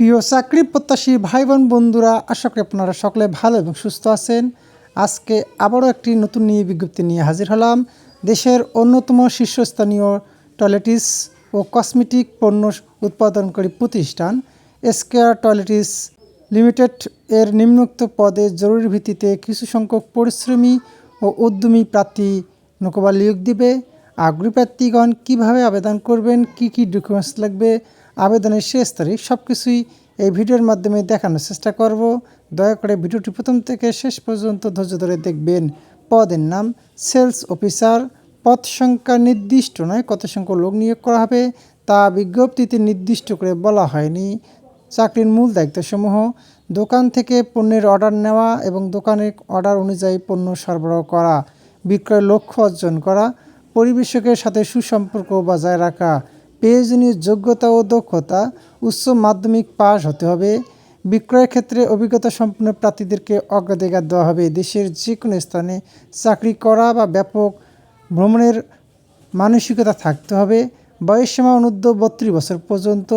প্রিয় চাকরি প্রত্যাশী ভাই বোন বন্ধুরা, আশা করি আপনারা সকলে ভালো এবং সুস্থ আছেন। আজকে আবারও একটি নতুন নিয়ে বিজ্ঞপ্তি নিয়ে হাজির হলাম। দেশের অন্যতম শীর্ষস্থানীয় টয়লেটিস ও কসমেটিক পণ্য উৎপাদনকারী প্রতিষ্ঠান এসকেয়ার টয়লেটিস লিমিটেড এর নিম্নোক্ত পদে জরুরি ভিত্তিতে কিছু সংখ্যক পরিশ্রমী ও উদ্যমী প্রার্থী নৌকবা নিয়োগ দিবে। আগ্রহী প্রার্থীগণ কীভাবে আবেদন করবেন? কি কি ডকুমেন্টস লাগবে? আবেদনের শেষ তারিখ সব কিছুই এই ভিডিওর মাধ্যমে দেখানোর চেষ্টা করব। দয়া করে ভিডিওটি প্রথম থেকে শেষ পর্যন্ত ধৈর্য ধরে দেখবেন। পদের নাম সেলস অফিসার। পদ সংখ্যা নির্দিষ্ট নয়, কত সংখ্যক লোক নিয়োগ করা হবে তা বিজ্ঞপ্তিতে নির্দিষ্ট করে বলা হয়নি। চাকরির মূল দায়িত্বসমূহ, দোকান থেকে পণ্যের অর্ডার নেওয়া এবং দোকানের অর্ডার অনুযায়ী পণ্য সরবরাহ করা, বিক্রয়ের লক্ষ্য অর্জন করা, পরিবেশকের সাথে সুসম্পর্ক বজায় রাখা প্রয়োজনীয় যোগ্যতা ও দক্ষতা উচ্চ মাধ্যমিক পাশ হতে হবে। বিক্রয়ের ক্ষেত্রে অভিজ্ঞতা সম্পন্ন প্রার্থীদেরকে অগ্রাধিকার দেওয়া হবে। দেশের যে কোনো স্থানে চাকরি করা বা ব্যাপক ভ্রমণের মানসিকতা থাকতে হবে। বয়সসীমা অনুদ্ধ বত্রিশ বছর পর্যন্ত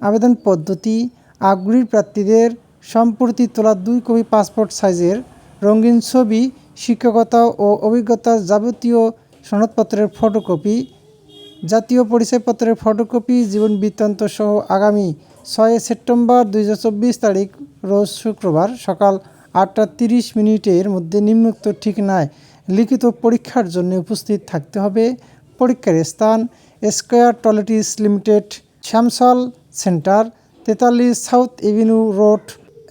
আবেদন পদ্ধতি। আগ্রহী প্রার্থীদের সম্প্রতি তোলা দুই কপি পাসপোর্ট সাইজের রঙিন ছবি, শিক্ষকতা ও অভিজ্ঞতার যাবতীয় সনদপত্রের ফটোকপি জাতীয় পরিচয়পত্রের ফটোকপি জীবন বৃত্তান্ত সহ আগামী ছয় সেপ্টেম্বর দু হাজার চব্বিশ তারিখ, রোজ শুক্রবার সকাল আটটা তিরিশ মিনিটের মধ্যে নিম্নোক্ত ঠিক ঠিকানায় লিখিত পরীক্ষার জন্য উপস্থিত থাকতে হবে। পরীক্ষার স্থান স্কোয়ার টয়লেটিস লিমিটেড, শ্যামসল সেন্টার, তেতাল্লিশ সাউথ এভিনিউ রোড,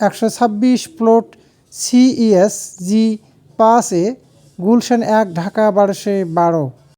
একশো ছাব্বিশ প্লট সিইএস জি পাঁচ এ, গুলশান এক, ঢাকা বারোশো বারো।